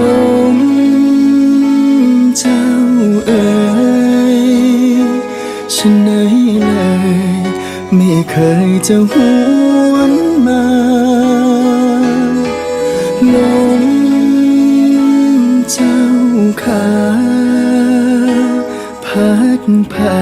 ลมเจ้าเอ๋ยฉันไหนเลย ไม่เคยจะหวนมาลมเจ้าขาพัดพา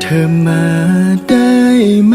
เธอมาได้ไหม